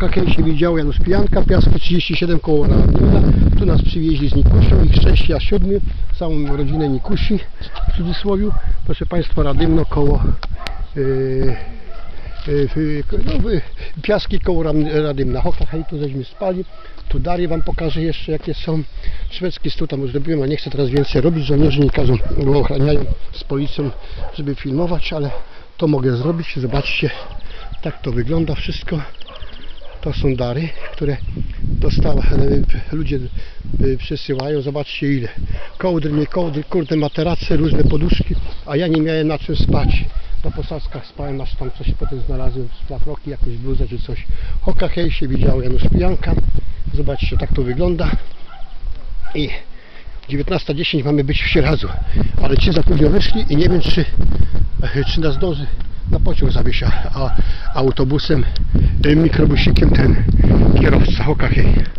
Hokakej się widziało Janusz Pijanka, Piaski 37 koło Radnina. Tu nas przywieźli z Nikusią, ich 6, ja 7, całą rodzinę Nikusi w cudzysłowie. Proszę Państwa, Radymno koło yy, yy, no, yy, Piaski koło Radymna. Hokakej tu żeśmy spali. Tu Dary Wam pokażę jeszcze jakie są. Szwedzki stół tam już zrobiłem, a nie chcę teraz więcej robić. Żołnierze nie każą, bo ochraniają z policją, żeby filmować, ale to mogę zrobić. Zobaczcie, tak to wygląda wszystko. To są dary, które dostała, e, ludzie e, przesyłają. Zobaczcie ile. Kołdry, nie kołdry, kurde materace, różne poduszki, a ja nie miałem na czym spać. Na posadzkach spałem, aż tam coś potem znalazłem, szlafroki, jakąś bluzę czy coś. Hoka hej się widział Janusz Pijanka. Zobaczcie, tak to wygląda. I 19.10 mamy być w Sieradzu, ale ci za późno wyszli i nie wiem czy, czy nas zdąży na pociąg zawiesia, a autobusem, y, mikrobusikiem ten kierowca, okej.